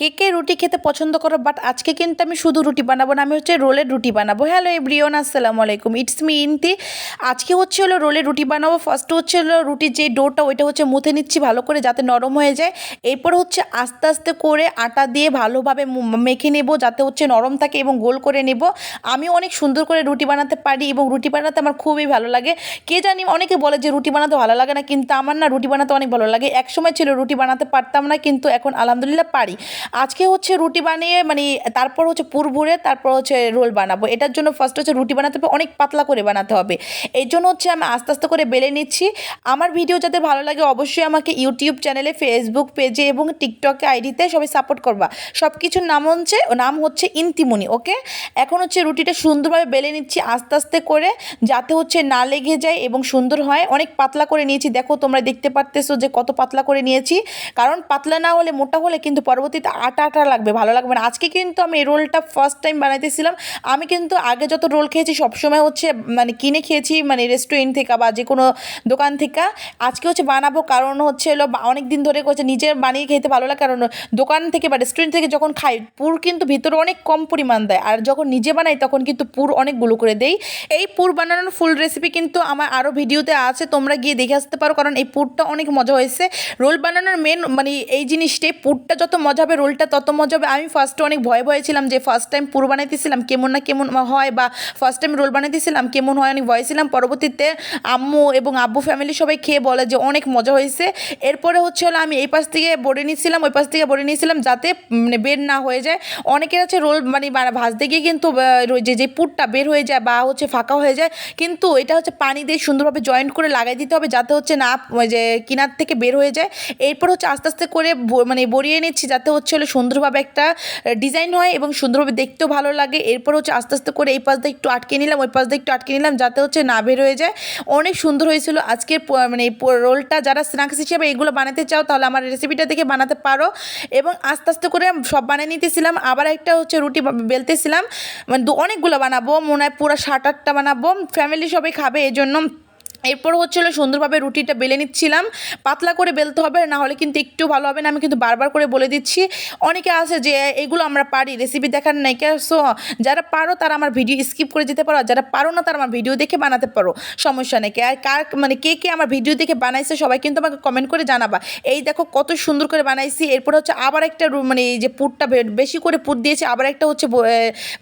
কে কে রুটি খেতে পছন্দ করো? বাট আজকে কিন্তু আমি শুধু রুটি বানাবো না, আমি হচ্ছে রোলের রুটি বানাবো। হ্যালো এভরিওন আসসালামু আলাইকুম। ইটস মি ইনতি আজকে হচ্ছে হলো রোলের রুটি বানাবো। ফার্স্ট হচ্ছে হলো রুটির যে ডোটা, ওইটা হচ্ছে মুথে নিচ্ছি ভালো করে যাতে নরম হয়ে যায়। এরপর হচ্ছে আস্তে আস্তে করে আটা দিয়ে ভালোভাবে মেখে নেব, যাতে হচ্ছে নরম থাকে এবং গোল করে নেব। আমি অনেক সুন্দর করে রুটি বানাতে পারি এবং রুটি বানাতে আমার খুবই ভালো লাগে। কে জানি অনেকে বলে যে রুটি বানাতে ভালো লাগে না, কিন্তু আমার না রুটি বানাতে অনেক ভালো লাগে। এক সময় ছিল রুটি বানাতে পারতাম না, কিন্তু এখন আলহামদুলিল্লাহ পারি। আজকে হচ্ছে রুটি বানিয়ে মানে তারপর হচ্ছে পুর ভরে তারপর হচ্ছে রোল বানাবো। এটার জন্য ফার্স্ট হচ্ছে রুটি বানাতে হবে, অনেক পাতলা করে বানাতে হবে। এই জন্য হচ্ছে আমি আস্তে আস্তে করে বেলে নিচ্ছি। আমার ভিডিও যাতে ভালো লাগে অবশ্যই আমাকে ইউটিউব চ্যানেলে ফেসবুক পেজে এবং টিকটকে আইডিতে সবাই সাপোর্ট করবা। সব কিছুর নাম হচ্ছে নাম হচ্ছে ইন্তিমনি ওকে এখন হচ্ছে রুটিটা সুন্দরভাবে বেলে নিচ্ছি আস্তে আস্তে করে, যাতে হচ্ছে না লেগে যায় এবং সুন্দর হয়। অনেক পাতলা করে নিয়েছি। দেখো তোমরা দেখতে পারতেছো যে কত পাতলা করে নিয়েছি। কারণ পাতলা না হলে, মোটা হলে কিন্তু পরবর্তীতে আটা আটা লাগবে, ভালো লাগবে না। আজকে কিন্তু আমি এই রোলটা ফার্স্ট টাইম বানাইতেছিলাম। আমি কিন্তু আগে যত রোল খেয়েছি সবসময় হচ্ছে মানে কিনে খেয়েছি মানে রেস্টুরেন্ট থেকে বা যে কোনো দোকান থেকে। আজকে হচ্ছে বানাবো কারণ হচ্ছে হলো অনেক দিন ধরে হচ্ছে নিজে বানিয়ে খেতে ভালো লাগে। কারণ দোকান থেকে বা রেস্টুরেন্ট থেকে যখন খাই, পুর কিন্তু ভিতরে অনেক কম পরিমাণ দেয়। আর যখন নিজে বানাই, তখন কিন্তু পুর অনেকগুলো করে দেই। এই পুর বানানোর ফুল রেসিপি কিন্তু আমার আরও ভিডিওতে আছে, তোমরা গিয়ে দেখে আসতে পারো। কারণ এই পুরটা অনেক মজা হয়েছে। রোল বানানোর মেন মানে এই জিনিসটাই, পুরটা যত মজা হবে রোলটা তত মজা হবে। আমি ফার্স্টে অনেক ভয় ভয়ে ছিলাম যে ফার্স্ট টাইম পুর বানাইতেছিলাম, কেমন না কেমন হয় বা ফার্স্ট টাইম রোল বানাইতেছিলাম, কেমন হয় অনেক ভয় ছিলাম। পরবর্তীতে আম্মু এবং আব্বু ফ্যামিলি সবাই খেয়ে বলে যে অনেক মজা হয়েছে। এরপরে হচ্ছে হলো আমি এই পাশ থেকে বড়ে নিয়েছিলাম, ওই পাশ থেকে বড়ে নিয়েছিলাম যাতে মানে বের না হয়ে যায়। অনেকের আছে রোল মানে ভাজতে গিয়ে কিন্তু যে যে পুরটা বের হয়ে যায় বা হচ্ছে ফাঁকা হয়ে যায়। কিন্তু এটা হচ্ছে পানি দিয়ে সুন্দরভাবে জয়েন্ট করে লাগাই দিতে হবে যাতে হচ্ছে না যে কিনার থেকে বের হয়ে যায়। এরপর হচ্ছে আস্তে আস্তে করে মানে বড়িয়ে নিচ্ছি যাতে হচ্ছে হলো সুন্দরভাবে একটা ডিজাইন হয় এবং সুন্দরভাবে দেখতেও ভালো লাগে। এরপর হচ্ছে আস্তে আস্তে করে এই পাশ দিয়ে একটু আটকে নিলাম, ওই পাশ দিয়ে একটু আটকে নিলাম যাতে হচ্ছে না বের হয়ে যায়। অনেক সুন্দর হয়েছিল। আজকের মানে রোলটা যারা স্ন্যাক্স হিসেবে এগুলো বানাতে চাও তাহলে আমার রেসিপিটা দেখে বানাতে পারো। এবং আস্তে আস্তে করে সব বানিয়ে নিতেছিলাম। আবার একটা হচ্ছে রুটি বেলতেছিলাম। মানে অনেকগুলো বানাবো। মনে হয় পুরো সাত, আটটা বানাবো। ফ্যামিলি সবাই খাবে এই জন্য এরপর হচ্ছিল সুন্দরভাবে রুটিটা বেলে নিচ্ছিলাম। পাতলা করে বেলতে হবে, না হলে কিন্তু একটু ভালো হবে না। আমি কিন্তু বারবার করে বলে দিচ্ছি। অনেকে আছে যে, এগুলো আমরা পারি রেসিপি দেখার নাই সো যারা পারো তারা আমার ভিডিও স্কিপ করে যেতে পারো যারা পারো না তারা আমার ভিডিও দেখে বানাতে পারো। সমস্যা নেই। আর কার মানে কে কে আমার ভিডিও দেখে বানাইছে সবাই কিন্তু আমাকে কমেন্ট করে জানাবা। এই দেখো কত সুন্দর করে বানাইছি। এরপর হচ্ছে আবার একটা মানে এই যে পুরটা বে- বেশি করে পুর দিয়েছি, আবার একটা হচ্ছে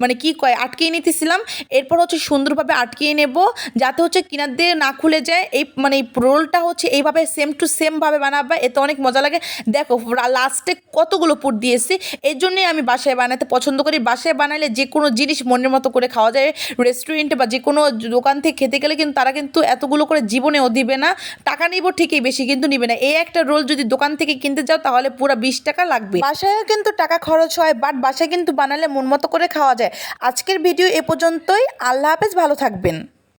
মানে কি কয়, আটকিয়ে নিতেছিলাম। এরপর হচ্ছে সুন্দরভাবে আটকিয়ে নেব, যাতে হচ্ছে কিনার দিয়ে না খুলে যায়, এই মানে রোলটা হচ্ছে এইভাবে সেম টু সেমভাবে বানাবে, এতে অনেক মজা লাগে। দেখো লাস্টে কতগুলো পুর দিয়েছি এই জন্যই আমি বাসায় বানাতে পছন্দ করি। বাসায় বানালে যে কোনো জিনিস মনের মতো করে খাওয়া যায়। রেস্টুরেন্টে বা যে কোনো দোকান থেকে খেতে গেলে কিন্তু তারা কিন্তু এতগুলো করে জীবনেও দিবে না। টাকা নিব ঠিকই বেশি, কিন্তু নিবে না। এই একটা রোল যদি দোকান থেকে কিনতে যাও, তাহলে পুরো বিশ টাকা লাগবে। বাসায়ও কিন্তু টাকা খরচ হয় বাট বাসায় কিন্তু বানালে মন মতো করে খাওয়া যায়। আজকের ভিডিও এ পর্যন্তই। আল্লাহ হাফেজ, ভালো থাকবেন।